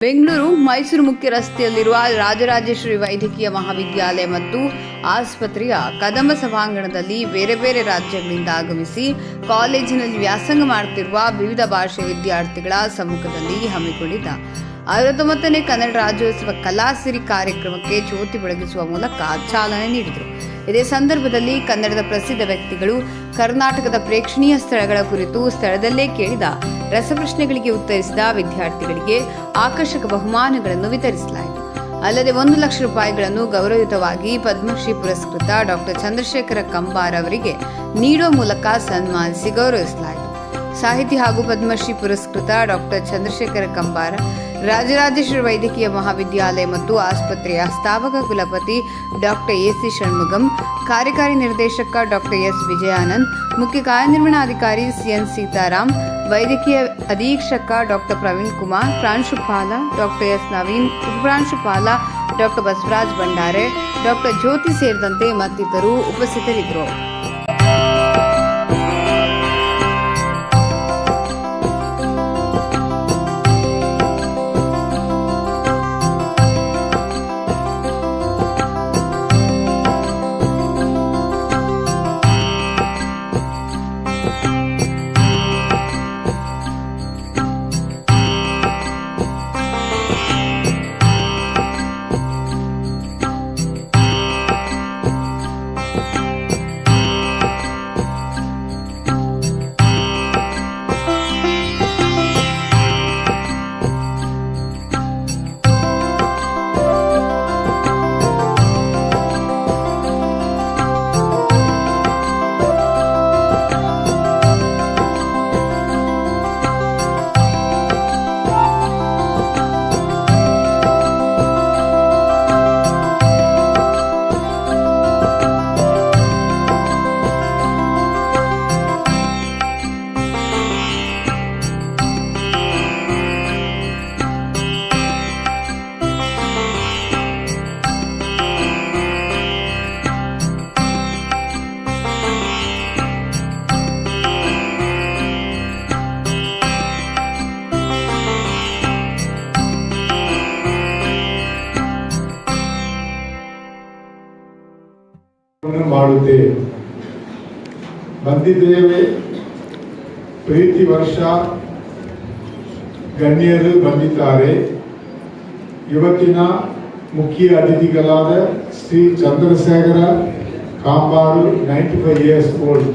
ಬೆಂಗಳೂರು ಮೈಸೂರು ಮುಖ್ಯ ರಸ್ತೆಯಲ್ಲಿರುವ ರಾಜರಾಜೇಶ್ವರಿ ವೈದ್ಯಕೀಯ ಮಹಾವಿದ್ಯಾಲಯ ಮತ್ತು ಆಸ್ಪತ್ರೆಯ ಕದಂಬ ಸಭಾಂಗಣದಲ್ಲಿ ಬೇರೆ ಬೇರೆ ರಾಜ್ಯಗಳಿಂದ ಆಗಮಿಸಿ ಕಾಲೇಜಿನಲ್ಲಿ ವ್ಯಾಸಂಗ ಮಾಡುತ್ತಿರುವ ವಿವಿಧ ಭಾಷೆ ವಿದ್ಯಾರ್ಥಿಗಳ ಸಮ್ಮುಖದಲ್ಲಿ ಹಮ್ಮಿಕೊಂಡಿದ್ದ ಅರವತ್ತೊಂಬತ್ತನೇ ಕನ್ನಡ ರಾಜ್ಯೋತ್ಸವ ಕಲಾಸಿರಿ ಕಾರ್ಯಕ್ರಮಕ್ಕೆ ಜ್ಯೋತಿ ಬೆಳಗಿಸುವ ಮೂಲಕ ಚಾಲನೆ ನೀಡಿದರು. ಇದೇ ಸಂದರ್ಭದಲ್ಲಿ ಕನ್ನಡದ ಪ್ರಸಿದ್ಧ ವ್ಯಕ್ತಿಗಳು ಕರ್ನಾಟಕದ ಪ್ರೇಕ್ಷಣೀಯ ಸ್ಥಳಗಳ ಕುರಿತು ಸ್ಥಳದಲ್ಲೇ ಕೇಳಿದ ರಸಪ್ರಶ್ನೆಗಳಿಗೆ ಉತ್ತರಿಸಿದ ವಿದ್ಯಾರ್ಥಿಗಳಿಗೆ ಆಕರ್ಷಕ ಬಹುಮಾನಗಳನ್ನು ವಿತರಿಸಲಾಯಿತು. ಅಲ್ಲದೆ ಒಂದು ಲಕ್ಷ ರೂಪಾಯಿಗಳನ್ನು ಗೌರವಯುತವಾಗಿ ಪದ್ಮಶ್ರೀ ಪುರಸ್ಕೃತ ಡಾಕ್ಟರ್ ಚಂದ್ರಶೇಖರ ಕಂಬಾರ್ ಅವರಿಗೆ ನೀಡುವ ಮೂಲಕ ಸನ್ಮಾನಿಸಿ ಗೌರವಿಸಲಾಯಿತು. ಸಾಹಿತಿ ಹಾಗೂ ಪದ್ಮಶ್ರೀ ಪುರಸ್ಕೃತ ಡಾಕ್ಟರ್ ಚಂದ್ರಶೇಖರ ಕಂಬಾರ ರಾಜರಾಜೇಶ್ವರಿ ವೈದ್ಯಕೀಯ ಮಹಾವಿದ್ಯಾಲಯ ಮತ್ತು ಆಸ್ಪತ್ರೆಯ ಸ್ಥಾಪಕ ಕುಲಪತಿ ಡಾಕ್ಟರ್ ಎಸಿ ಷಣ್ಮುಗಂ ಕಾರ್ಯಕಾರಿ ನಿರ್ದೇಶಕ ಡಾಕ್ಟರ್ ಎಸ್ ವಿಜಯಾನಂದ್, ಮುಖ್ಯ ಕಾರ್ಯನಿರ್ವಹಣಾಧಿಕಾರಿ ಸಿಎನ್ ಸೀತಾರಾಮ್, ವೈದ್ಯಕೀಯ ಅಧೀಕ್ಷಕ ಡಾಕ್ಟರ್ ಪ್ರವೀಣ್ ಕುಮಾರ್, ಪ್ರಾಂಶುಪಾಲ ಡಾಕ್ಟರ್ ಎಸ್ ನವೀನ್, ಉಪಪ್ರಾಂಶುಪಾಲ ಡಾಕ್ಟರ್ ಬಸವರಾಜ್ ಭಂಡಾರೆ, ಡಾಕ್ಟರ್ ಜ್ಯೋತಿ ಸೇರಿದಂತೆ ಮತ್ತಿತರರು ಉಪಸ್ಥಿತರಿದ್ದರು. ಮಾಡುತ್ತೇವೆ ಬಂದಿದ್ದೇವೆ. ಪ್ರೀತಿ ವರ್ಷ. ಗಣ್ಯರು ಬಂದಿದ್ದಾರೆ. ಇವತ್ತಿನ ಮುಖ್ಯ ಅತಿಥಿಗಳಾದ Shri Chandrashekhara Kambar ninety five years old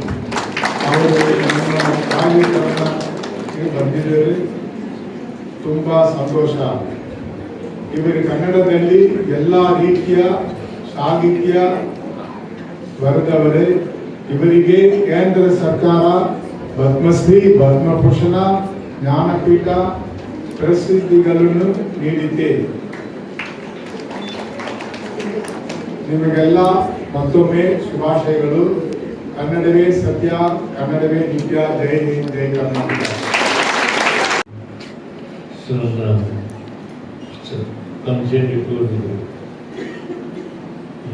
ಅವರು ಕಾರ್ಯಕ್ರಮಕ್ಕೆ ಬಂದಿದ್ದಾರೆ. ತುಂಬ ಸಂತೋಷ. ಇವರು ಕನ್ನಡದಲ್ಲಿ ಎಲ್ಲ ರೀತಿಯ ಸಾಹಿತ್ಯ ಬರೆದವರೇ ಇವರಿಗೆ ಕೇಂದ್ರ ಸರ್ಕಾರ, ಪದ್ಮಶ್ರೀ, ಪದ್ಮಭೂಷಣ, ಜ್ಞಾನಪೀಠ ಪ್ರಸಿದ್ಧಿಗಳನ್ನು ನೀಡಿದೆ. ನಿಮಗೆಲ್ಲ ಮತ್ತೊಮ್ಮೆ ಶುಭಾಶಯಗಳು. ಕನ್ನಡವೇ ಸತ್ಯ, ಕನ್ನಡವೇ ನಿತ್ಯ, ಜೈ ಹಿಂದ್, ಜೈ ಕರ್ನಾಟಕ.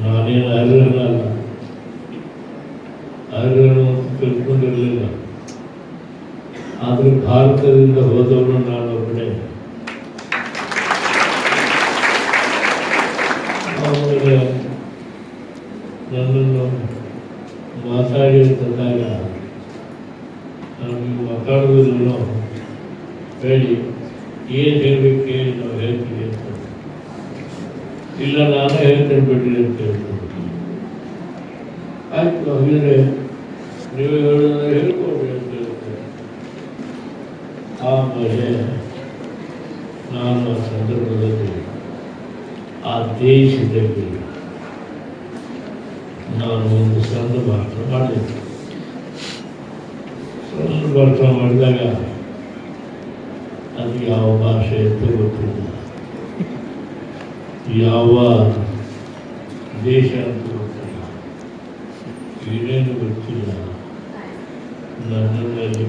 ನಾನೇನು ಅರ್ಹನಲ್ಲ ಅರ್ಹನು ಅಂತ ತಿಳ್ಕೊಂಡಿರಲಿಲ್ಲ ಆದರೆ ಭಾರತದಿಂದ ಹೋದವನು ನಾನೊಬ್ಬನೇ ಆಮೇಲೆ ನನ್ನನ್ನು ಮಾತಾಡಿ ಅಂತಂದಾಗ ನಾನು ಮಾತಾಡೋದಿಲ್ಲ ಹೇಳಿ ಏನು ಹೇಳಬೇಕು ಹೇಳಿ ನಾವು ಹೇಳ್ತೀವಿ ಅಂತ ಇಲ್ಲ ನಾನು ಹೇಳ್ತೇನೆ ಬಿಡ್ರಿ ಅಂತ ಹೇಳ್ತಾರೆ ಆಯ್ತು ಹಾಗಿದ್ರೆ ನೀವು ಹೇಳೋದು ಹೇಳ್ಕೊಡ್ರಿ ಅಂತ ಹೇಳ್ತಾರೆ ಆಮೇಲೆ ನಾನು ಆ ಸಂದರ್ಭದಲ್ಲಿ ಆ ದೇಶದಲ್ಲಿ ನಾನು ಒಂದು ಸಣ್ಣ ಭಾಷಣ ಮಾಡಿದ್ದೆ ಸಣ್ಣ ಭಾಷಣ ಮಾಡಿದಾಗ ಅದು ಯಾವ ಭಾಷೆ ಅಂತ ಗೊತ್ತಿಲ್ಲ ಯಾವ ದೇಶ ಅಂತ ಗೊತ್ತಿಲ್ಲ. ಏನೇನು ಗೊತ್ತಿಲ್ಲ. ನನ್ನನ್ನು ಅಲ್ಲಿ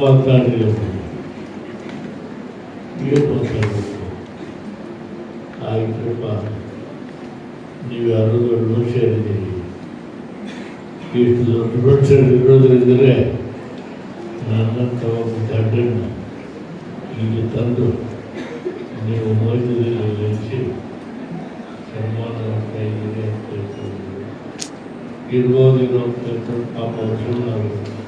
ಮಾತಾಡಿರಬೇಕು ಏನು ಮಾತಾಡಬೇಕು ಆಯ್ತಪ್ಪ ನೀವು ಯಾರು ದೊಡ್ಡ ಮನುಷ್ಯರಿದ್ದೀರಿ ಇಷ್ಟು ದೊಡ್ಡ ಮನುಷ್ಯರು ಇರೋದ್ರಿದ್ದರೆ ನನ್ನಂಥ ಒಬ್ಬ ದಡ್ಡನ್ನು ಇಲ್ಲಿ ತಂದು ನೀವು ಮೈಸೂರಲ್ಲಿ இருபது இருபத்தெட்டு நாற்பது சூழ்நிலை